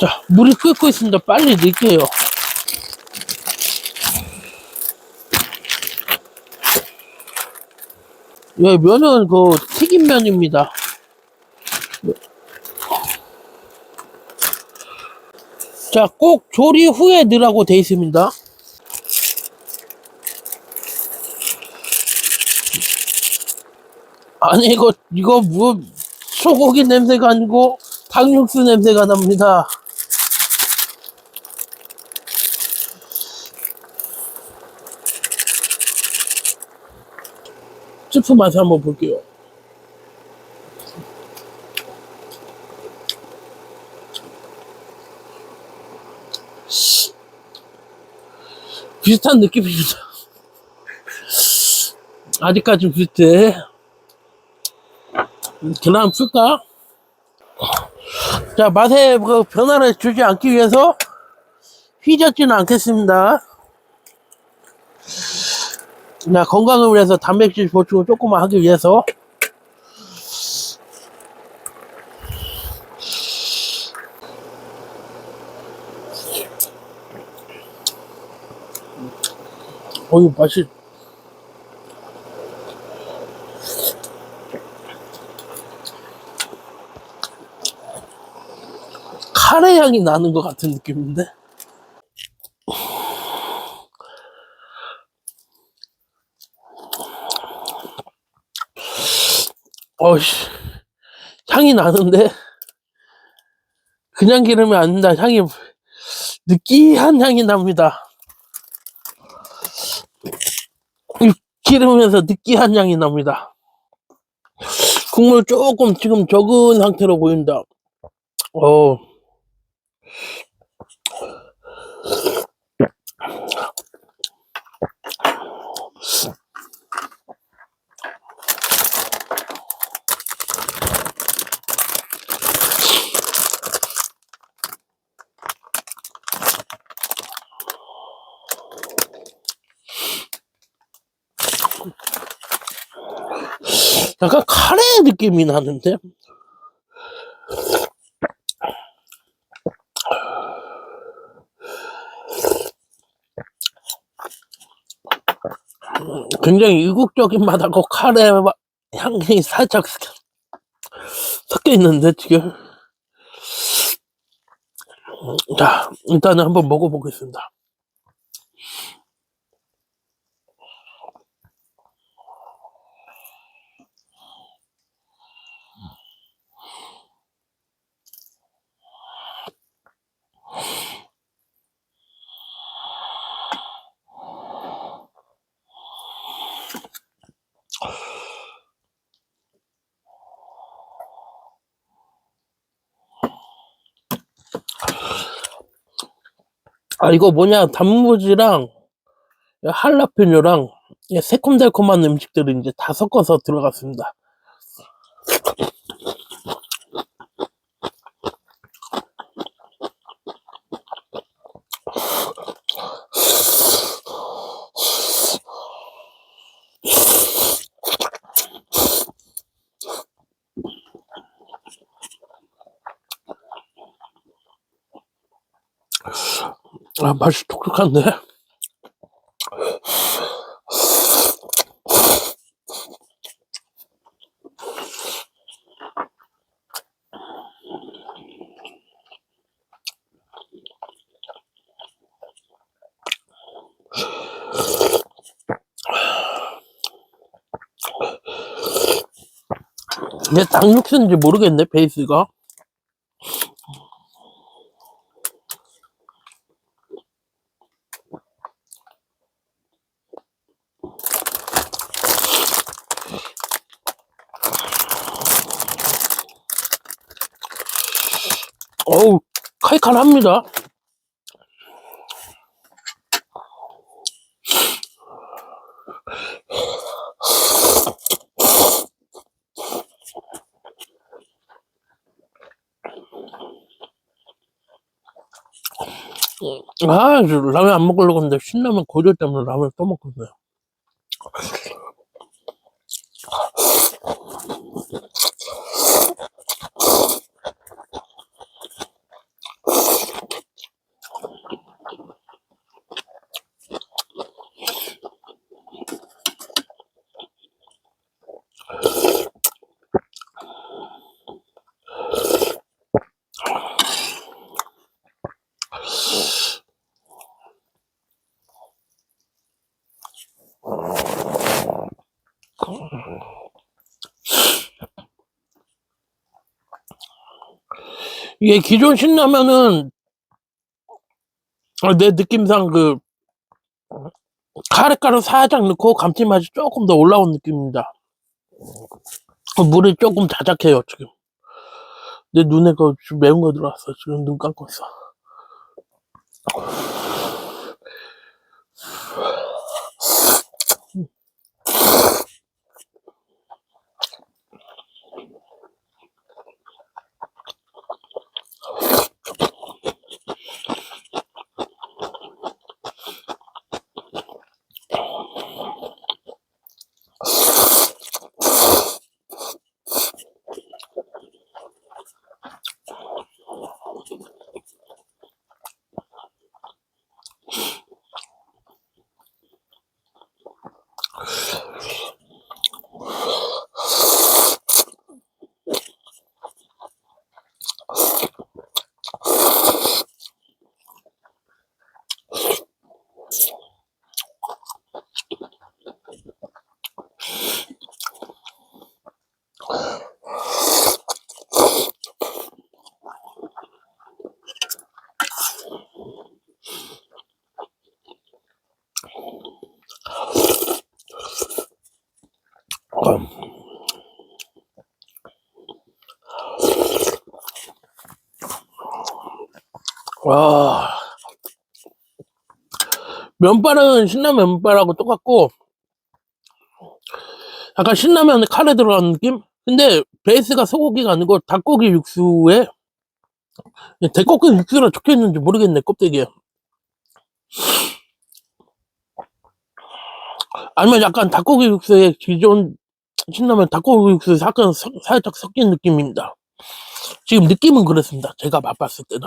자, 물이 끓고 있습니다. 빨리 넣을게요. 예, 면은 그 튀김면입니다. 자, 꼭 조리 후에 넣으라고 돼 있습니다. 아니, 이거, 이거 뭐, 소고기 냄새가 아니고 닭육수 냄새가 납니다. 스프 맛을 한번 볼게요. 비슷한 느낌입니다. 아직까지 비슷해. 계란 풀까? 자, 맛에 그 변화를 주지 않기 위해서 휘젓지는 않겠습니다. 자, 건강을 위해서 단백질 보충을 조금만 하기 위해서. 어이 맛이. 카레 향이 나는 것 같은 느낌인데 어이씨 향이 나는데? 그냥 안 된다. 향이 느끼한 향이 납니다. 기르면서 느끼한 향이 납니다. 국물 조금 지금 적은 상태로 보인다. 어 약간 카레 느낌이 나는데? 굉장히 이국적인 맛하고 카레 맛- 향이 살짝 섞여 있는데 지금? 자 일단은 한번 먹어보겠습니다 아 이거 뭐냐 단무지랑 할라피뇨랑 이 새콤달콤한 음식들을 이제 다 섞어서 들어갔습니다 아 맛이 독특한데? 근데 닭 육수인지 모르겠네 베이스가 어우 칼칼합니다 아, 저 라면 안 먹으려고 했는데 신라면 고조 때문에 라면 또 있어요. 이게 기존 신라면은 어, 내 느낌상 그 카레가루 살짝 넣고 감칠맛이 조금 더 올라온 느낌입니다. 어, 물이 조금 자작해요 지금. 내 눈에 그 매운 거 들어왔어. 지금 눈 감고 있어. 음. 와. 면발은 신라면 면발하고 똑같고, 약간 신라면 카레 들어간 느낌? 근데 베이스가 소고기가 아니고 닭고기 육수에 대고기 육수라 적혀 있는지 모르겠네, 껍데기에. 아니면 약간 닭고기 육수에 기존 신라면 닭고기 육수 약간 서- 살짝 섞인 느낌입니다. 지금 느낌은 그렇습니다. 제가 맛봤을 때도.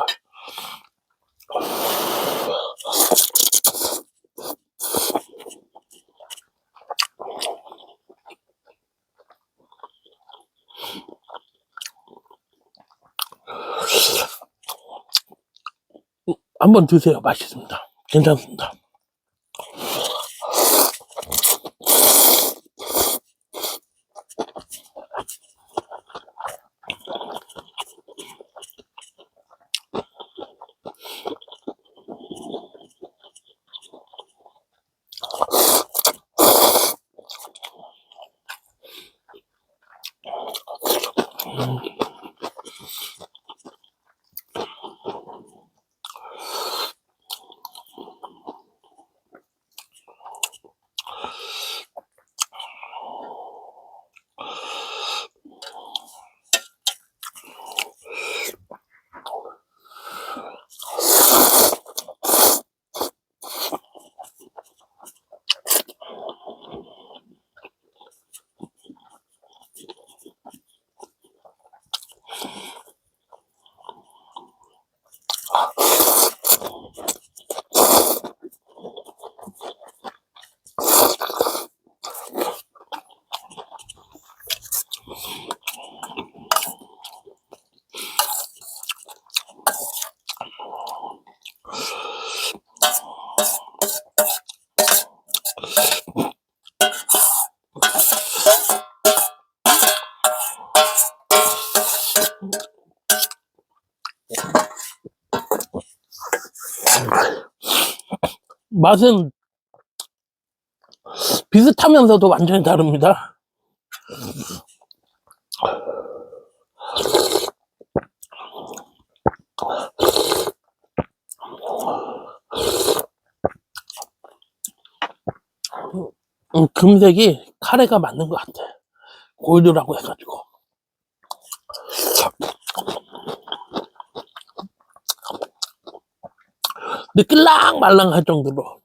한번 드세요. 맛있습니다. 괜찮습니다. Oh. 맛은 비슷하면서도 완전히 다릅니다. 음, 금색이 카레가 맞는 것 같아. 골드라고 해가지고. 느낄랑 말랑 할 정도로.